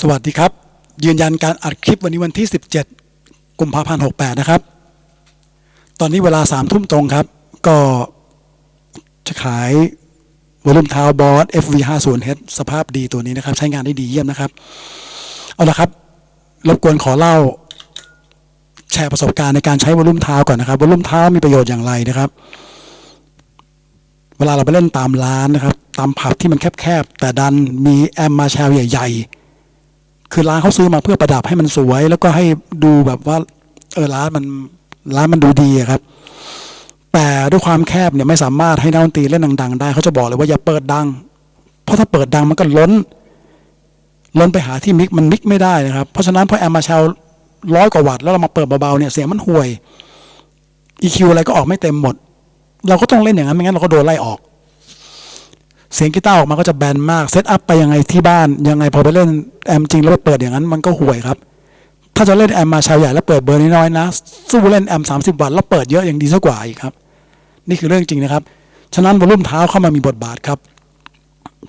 สวัสดีครับ ยืนยันการอัดคลิปวันนี้วันที่ 17 กุมภาพันธ์68 นะครับ ตอนนี้เวลา3ทุ่มตรงครับ ก็จะขายวอลุ่มเท้าบอส FV50H สภาพดีตัวนี้นะครับ ใช้งานได้ดีเยี่ยมนะครับ เอาละครับ รบกวนขอเล่า แชร์ประสบการณ์ในการใช้วอลุ่มเท้าก่อนนะครับวอลุ่มเท้ามีประโยชน์อย่างไรนะครับ เวลาเราไปเล่นตามร้านนะครับ ตามผับที่มันแคบๆแต่ดันมีแอมมาแชลใหญ่ ๆ คือร้านเขาซื้อมาเพื่อประดับให้มันสวย แล้วก็ให้ดูแบบว่า เออร้านมันร้านมันดูดีครับ แต่ด้วยความแคบเนี่ยไม่สามารถให้นักดนตรีเล่นดัง ๆ ได้เขาจะบอกเลยว่าอย่าเปิดดัง เพราะถ้าเปิดดังมันก็ล้น ล้นไปหาที่มิกมันมิกไม่ได้นะครับ เพราะฉะนั้นพอแอมมาแชลร้อยกว่าวัตต์แล้วเรามาเปิดเบาๆเนี่ยเสียงมันห่วย EQ อะไรก็ออกไม่เต็มหมด เราก็ต้องเล่นอย่างนั้นไม่งั้นเราก็โดนไล่ออก เสียงกีตาร์ออกมาก็จะแบนมากเซตอัพไปยังไงที่บ้านยังไงพอไปเล่นแอมจริงแล้วไปเปิดอย่างนั้นมันก็ห่วยครับ ถ้าจะเล่นแอมมาชาวใหญ่แล้วเปิดเบอร์น้อยๆนะ สู้เล่นแอม30วัตต์แล้วเปิดเยอะอย่างดีซะกว่าอีกครับ นี่คือเรื่องจริงนะครับ ฉะนั้นวอลลุ่มเท้าเข้ามามีบทบาทครับ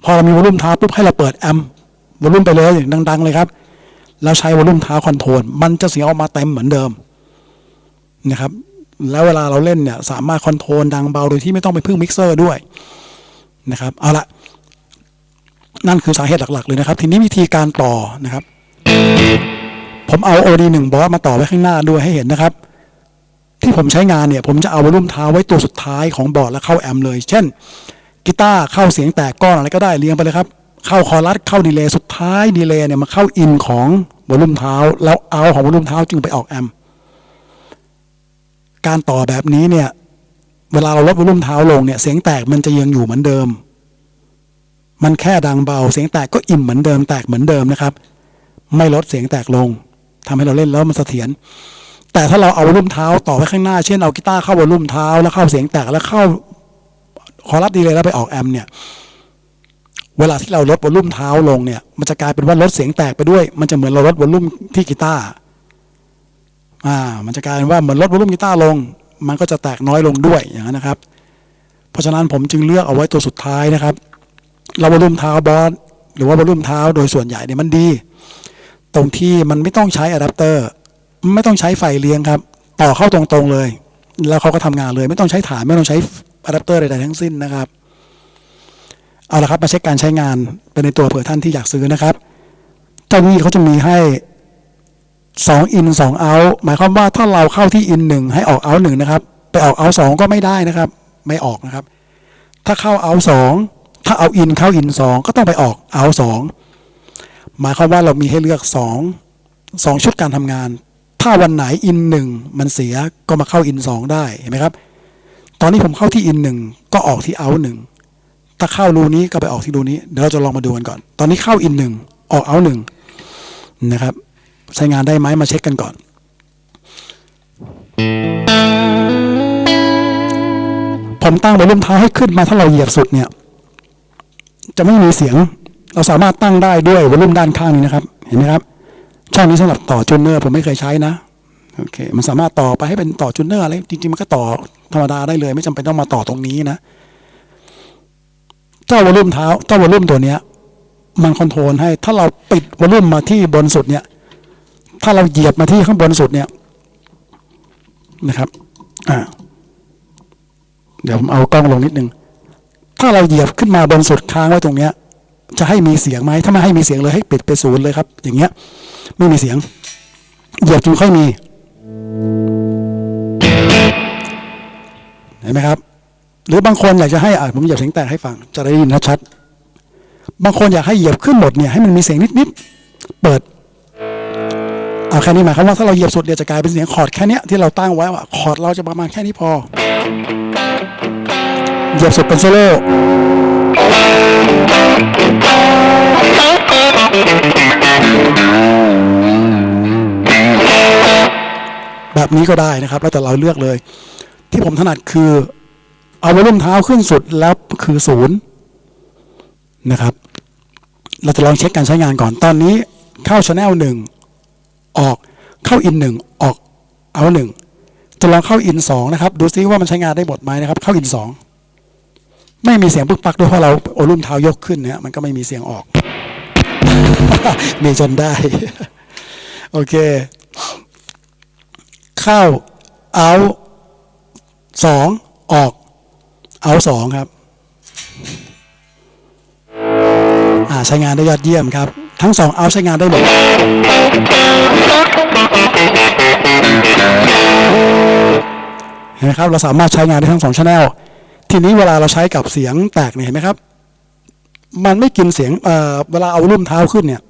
พอเรามีวอลลุ่มเท้าปุ๊บให้เราเปิดแอมวอลลุ่มไปเลยอย่างดัง ๆ เลยครับ แล้วใช้วอลลุ่มเท้าคอนโทรลมันจะเสียงออกมาเต็มเหมือนเดิมนะครับแล้วเวลาเราเล่นเนี่ยสามารถคอนโทรลดังเบาโดยที่ไม่ต้องไปพึ่งมิกเซอร์ด้วย นะครับเอาละนั่นคือสาเหตุหลัก ๆ เลยนะครับ ทีนี้วิธีการต่อนะครับ ผมเอา OD 1บอสมาต่อไว้ข้างหน้าด้วยให้เห็นนะครับ ที่ผมใช้งานเนี่ย ผมจะเอาวอลุ่มเท้าไว้ตัวสุดท้ายของบอร์ดแล้วเข้าแอมเลย เช่นกีตาร์เข้าเสียงแตกก้อนอะไรก็ได้เรียงไปเลยครับ เข้าคอรัสเข้าดีเลย์สุดท้ายดีเลย์เนี่ยมาเข้าอินของวอลุ่มเท้า แล้วเอาของวอลุ่มเท้าจึงไปออกแอมการต่อแบบนี้เนี่ย เวลาเราลดวอลุ่มเท้าลงเนี่ยเสียงแตกมันจะยังอยู่เหมือนเดิม มันแค่ดังเบา เสียงแตกก็อิ่มเหมือนเดิมแตกเหมือนเดิมนะครับ ไม่ลดเสียงแตกลงทำให้เราเล่นแล้วมันเสถียรแต่ถ้าเราเอาวอลุ่มเท้าต่อไปข้างหน้า เช่นเอากีตาร์เข้าวอลุ่มเท้าแล้วเข้าเสียงแตกแล้วเข้าคอรัสดีเลยแล้วไปออกแอมเนี่ย เวลาที่เราลดวอลุ่มเท้าลงเนี่ย มันจะกลายเป็นว่าลดเสียงแตกไปด้วย มันจะเหมือนเราลดวอลุ่มที่กีตาร์อ่า มันจะกลายเป็นว่าเหมือนลดวอลุ่มกีตาร์ลง มันก็จะแตกน้อยลงด้วยอย่างนั้นนะครับ เพราะฉะนั้นผมจึงเลือกเอาไว้ตัวสุดท้ายนะครับ เราวอลลุ่มเท้าบอสหรือว่าวอลลุ่มเท้าโดยส่วนใหญ่เนี่ยมันดี ตรงที่มันไม่ต้องใช้อะแดปเตอร์ไม่ต้องใช้ไฟเลี้ยงครับ ต่อเข้าตรงๆเลย แล้วเขาก็ทำงานเลย ไม่ต้องใช้ฐานไม่ต้องใช้อะแดปเตอร์ใดๆทั้งสิ้นนะครับเอาละครับมาเช็คการใช้งานเป็นในตัวเผื่อท่านที่อยากซื้อนะครับเจ้าหนี้เขาจะมีให้ 2 in 2 out หมายความว่าถ้าเราเข้าที่ in 1 ให้ออก out 1 นะครับ ไปออก out 2 ก็ไม่ได้นะครับ ไม่ออกนะครับ ถ้าเข้า out 2 ถ้าเอา in เข้า in 2 ก็ต้องไปออก out 2 หมายความว่าเรามีให้เลือก 2 2 ชุดการทำงาน ถ้าวันไหน in 1 มันเสียก็มาเข้า in 2 ได้เห็นไหมครับ ตอนนี้ผมเข้าที่ in 1 ก็ออกที่ out 1 ถ้าเข้ารูนี้ก็ไปออกที่รูนี้ เดี๋ยวเราจะลองมาดูกันก่อน ตอนนี้เข้า in 1 ออก out 1 นะครับ ใช้งานได้ไหมมาเช็คกันก่อน ผมตั้งวอลุ่มเท้าให้ขึ้นมาถ้าเราเหยียบสุดเนี่ย จะไม่มีเสียง เราสามารถตั้งได้ด้วยวอลุ่มด้านข้างนี้นะครับ เห็นไหมครับช่องนี้สำหรับต่อจูเนอร์ผมไม่เคยใช้นะโอเค มันสามารถต่อไปให้เป็นต่อจูเนอร์อะไรจริงๆมันก็ต่อธรรมดาได้เลย ไม่จำเป็นต้องมาต่อตรงนี้นะเจ้าวอลลุ่มเท้าเจ้าวอลลุ่มตัวเนี้ย มันคอนโทรลให้ ถ้าเราปิดวอลลุ่มมาที่บนสุดเนี่ย ถ้าเราเหยียบมาที่ข้างบนสุดเนี่ยนะครับ อ่า เดี๋ยวผมเอากล้องลงนิดนึง ถ้าเราเหยียบขึ้นมาบนสุดค้างไว้ตรงเนี้ย จะให้มีเสียงไหมถ้าไม่ให้มีเสียงเลยให้ปิดไปศูนย์เลยครับ อย่างเงี้ย ไม่มีเสียง เหยียบจนค่อยมี เห็นไหมครับ หรือบางคนอยากจะให้อะผมเหยียบเสียงแตกให้ฟัง จะได้ยินชัด บางคนอยากให้เหยียบขึ้นหมดเนี่ยให้มันมีเสียงนิดๆ เปิด เอาแค่นี้หมายความว่าถ้าเราเหยียบสุดเดียวจะกลายเป็นเสียงคอร์ดแค่นี้ที่เราตั้งไว้ว่าคอร์ดเราจะประมาณแค่นี้พอ เหยียบสุดเป็นโซโล่แบบนี้ก็ได้นะครับ แล้วแต่เราเลือกเลย ที่ผมถนัดคือ เอาวอลลุ่มเท้าขึ้นสุดแล้วคือศูนย์นะครับ เราจะลองเช็คการใช้งานก่อนตอนนี้เข้าช anel หนึ่ง ออกเข้าอินหนึ่งออกเอาหนึ่งจะลองเข้าอินสองนะครับ ดูซิว่ามันใช้งานได้หมดไหมนะครับ เข้าอินสองไม่มีเสียงปึ๊กปักด้วยเพราะเราโอลุ่มเท้ายกขึ้นเนี่ยมันก็ไม่มีเสียงออก มีจนได้ โอเค เข้าเอาสองออก เอาสองครับ อ่าใช้งานได้ยอดเยี่ยมครับ ทั้งสองเอาใช้งานได้หมดเห็นไหมครับ เราสามารถใช้งานได้ทั้งสองช anel ทีนี้เวลาเราใช้กับเสียงแตกเนี่ยเห็นไหมครับ มันไม่กินเสียงเเวลาเอารุ่มเท้าขึ้นเนี่ย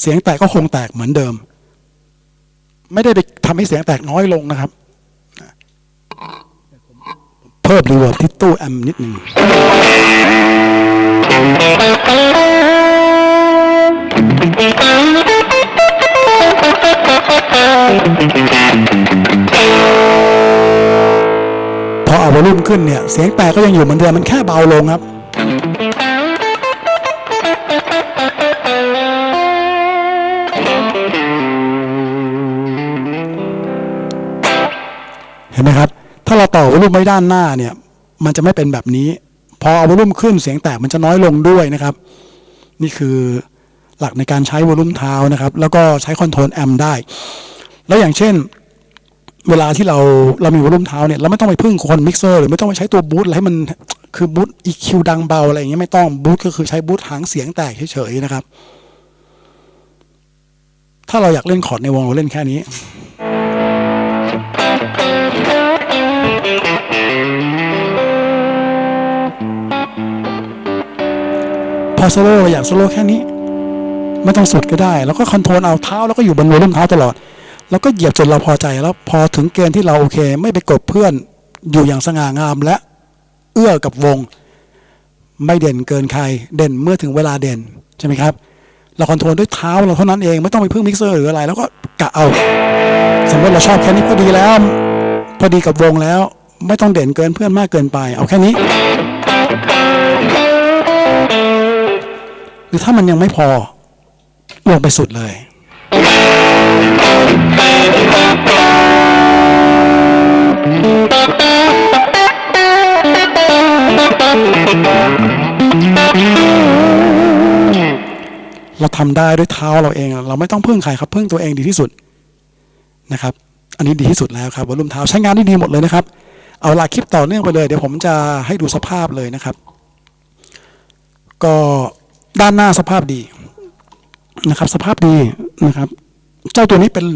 เสียงแตกก็คงแตกเหมือนเดิม ไม่ได้ไปทำให้เสียงแตกน้อยลงนะครับ เพิ่มรีเวิร์บที่ตู้แอมนิดหนึ่ง ลุ่มขึ้นเนี่ย เสียงแตกก็ยังอยู่เหมือนเดิมมันแค่เบาลงครับเห็นไหมครับ ถ้าเราต่อวอลุ่มไว้ด้านหน้าเนี่ย มันจะไม่เป็นแบบนี้ พอเอาวอลุ่มขึ้นเสียงแตกมันจะน้อยลงด้วยนะครับ นี่คือหลักในการใช้วอลุ่มเท้านะครับ แล้วก็ใช้คอนโทรลแอมป์ได้ แล้วอย่างเช่น เวลาที่เราเรามีวอลุ่มเท้าเนี่ยเราไม่ต้องไปพึ่งคนมิกเซอร์หรือไม่ต้องไปใช้ตัวบูทอะไรให้มันคือบูท EQ ดังเบาอะไรอย่างเงี้ยไม่ต้องบูทก็คือใช้บูทหางเสียงแตกเฉยๆนะครับ ถ้าเราอยากเล่นคอร์ดในวงเราเล่นแค่นี้พอโซโล่เราอยากโซโล่แค่นี้ ไม่ต้องสุดก็ได้ แล้วก็คอนโทรลเอาเท้าแล้วก็อยู่บนวอลุ่มเท้าตลอด แล้วก็เหยียบจนเราพอใจแล้ว พอถึงเกณฑ์ที่เราโอเค ไม่ไปกดเพื่อนอยู่อย่างสง่างามและเอื้อกับวง ไม่เด่นเกินใคร เด่นเมื่อถึงเวลาเด่นใช่ไหมครับ เราคอนโทรลด้วยเท้าเราเท่านั้นเองไม่ต้องไปพึ่งมิกเซอร์หรืออะไร แล้วก็กะเอา สมมติเราชอบแค่นี้พอดีแล้ว พอดีกับวงแล้ว ไม่ต้องเด่นเกินเพื่อนมากเกินไป เอาแค่นี้ หรือถ้ามันยังไม่พอลงไปสุดเลย เราทำได้ด้วยเท้าเราเอง เราไม่ต้องพึ่งใครครับพึ่งตัวเองดีที่สุดนะครับ อันนี้ดีที่สุดแล้วครับวอลุ่มเท้าใช้งานได้ดีหมดเลยนะครับ เอาละคลิปต่อเนื่องไปเลย เดี๋ยวผมจะให้ดูสภาพเลยนะครับ ก็ด้านหน้าสภาพดี นะครับ สภาพดีนะครับ เจ้าตัวนี้เป็น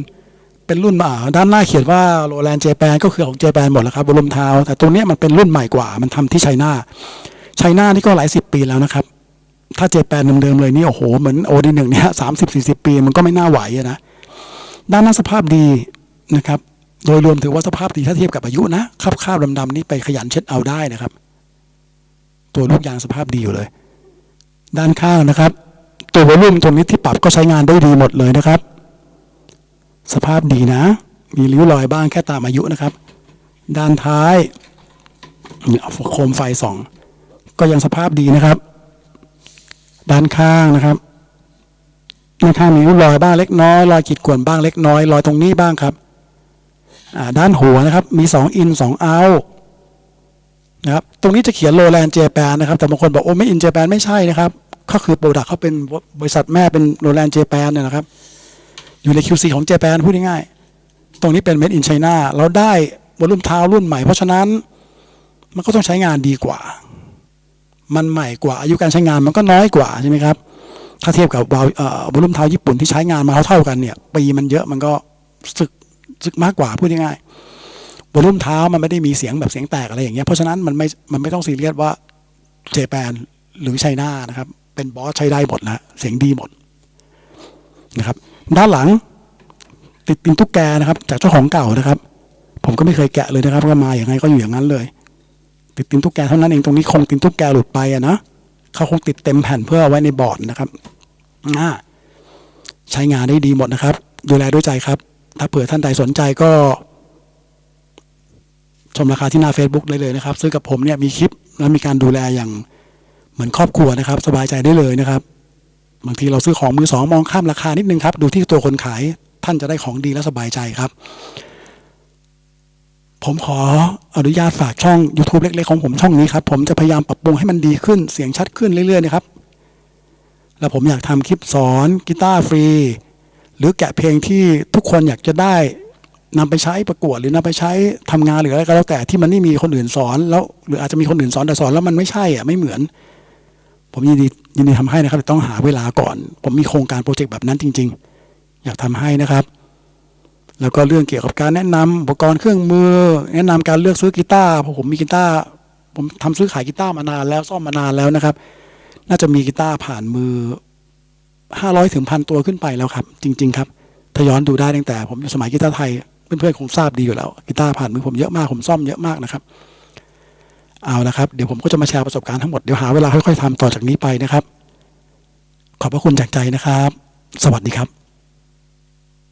เป็นรุ่นอ่าด้านหน้าเขียนว่าโรแลนด์เจแปนก็คือของเจแปนหมดแล้วครับวอลุ่มเท้าแต่ตัวนี้มันเป็นรุ่นใหม่กว่า มันทำที่ไชน่าไชน่านี่ก็หลายสิบปีแล้วนะครับ ถ้าเจแปนเดิมๆเลยนี่โอ้โหเหมือนโอดีหนึ่งเนี่ยสามสิบสี่สิบปีมันก็ไม่น่าไหวนะด้านหน้าสภาพดีนะครับ โดยรวมถือว่าสภาพดีถ้าเทียบกับอายุนะคราบคาบดำๆนี่ไปขยันเช็ดเอาได้นะครับ ตัวลูกยางสภาพดีอยู่เลย ด้านข้างนะครับ ตัววอลุ่มตรงนี้ที่ปรับก็ใช้งานได้ดีหมดเลยนะครับ สภาพดีนะ มีริ้วรอยบ้างแค่ตามอายุนะครับ ด้านท้ายนี่เอาโคมไฟส่อง ก็ยังสภาพดีนะครับ ด้านข้างนะครับด้านข้างมีริ้วรอยบ้างเล็กน้อยรอยขีดข่วนบ้างเล็กน้อยรอยตรงนี้บ้างครับด้านหัวนะครับ มีสองอินสองเอานะครับ ตรงนี้จะเขียนโรแลนเจแปนนะครับ แต่บางคนบอกโอ้ไม่อินเจแปนไม่ใช่นะครับ ก็คือโปรดักเขาเป็นบริษัทแม่เป็นโรแลนด์เจแปนเนี่ยนะครับ อยู่ใน QC ของเจแปนพูดง่ายๆตรงนี้เป็น Made in China เราได้วอลุ่มเท้ารุ่นใหม่ เพราะฉะนั้นมันก็ต้องใช้งานดีกว่า มันใหม่กว่า อายุการใช้งานมันก็น้อยกว่าใช่ไหมครับ ถ้าเทียบกับวอลุ่มเท้าญี่ปุ่นที่ใช้งานมาเท่ากันเนี่ยปีมันเยอะมันก็สึกสึกมากกว่าพูดง่ายๆวอลุ่มเท้ามันไม่ได้มีเสียงแบบเสียงแตกอะไรอย่างเงี้ยเพราะฉะนั้นมันไม่มันไม่ต้องซีเรียสว่าเจแปนหรือไชน่านะครับ เป็นบอสใช้ได้หมดนะเสียงดีหมดนะครับ ด้านหลัง ติดตินตุ๊กแกนะครับ จากเจ้าของเก่านะครับ ผมก็ไม่เคยแกะเลยนะครับ ก็มาอย่างไงก็อยู่อย่างนั้นเลย ติดตินตุ๊กแกเท่านั้นเองตรงนี้คงตินตุ๊กแกหลุดไปอะนะเขาคงติดเต็มแผ่นเพื่อเอาไว้ในบอร์ดนะครับอ่าใช้งานได้ดีหมดนะครับ ดูแลด้วยใจครับ ถ้าเผื่อท่านใดสนใจก็ชมราคาที่หน้า Facebook ได้เลยนะครับ ซื้อกับผมเนี่ยมีคลิปแล้วมีการดูแลอย่าง เหมือนครอบครัวนะครับ สบายใจได้เลยนะครับ บางทีเราซื้อของมือสองมองข้ามราคานิดนึงครับ ดูที่ตัวคนขายท่านจะได้ของดีและสบายใจครับ ผมขออนุญาตฝากช่อง YouTube เล็กๆของผมช่องนี้ครับ ผมจะพยายามปรับปรุงให้มันดีขึ้นเสียงชัดขึ้นเรื่อยๆนะครับ แล้วผมอยากทำคลิปสอนกีตาร์ฟรี หรือแกะเพลงที่ทุกคนอยากจะได้นำไปใช้ประกวดหรือนำไปใช้ทำงานหรืออะไรก็แล้วแต่ที่มันไม่มีคนอื่นสอนแล้ว หรืออาจจะมีคนอื่นสอนแต่สอนแล้วมันไม่ใช่อะไม่เหมือน ผมยินดียินดีทำให้นะครับแต่ต้องหาเวลาก่อน ผมมีโครงการโปรเจกต์แบบนั้นจริง ๆ อยากทำให้นะครับ แล้วก็เรื่องเกี่ยวกับการแนะนำอุปกรณ์เครื่องมือ แนะนำการเลือกซื้อกีตาร์เพราะผมมีกีตาร์ผมทำซื้อขายกีตาร์มานานแล้วซ่อมมานานแล้วนะครับ น่าจะมีกีตาร์ผ่านมือห้าร้อยถึงพันตัวขึ้นไปแล้วครับ จริง ๆ ครับถ้าย้อนดูได้ตั้งแต่ ผมอยู่สมัยกีตาร์ไทยเพื่อนๆคงทราบดีอยู่แล้วกีตาร์ผ่านมือผมเยอะมากผมซ่อมเยอะมากนะครับ เอานะครับ เดี๋ยวผมก็จะมาแชร์ประสบการณ์ทั้งหมด เดี๋ยวหาเวลาค่อยๆทำต่อจากนี้ไปนะครับ ขอบพระคุณจากใจนะครับ สวัสดีครับ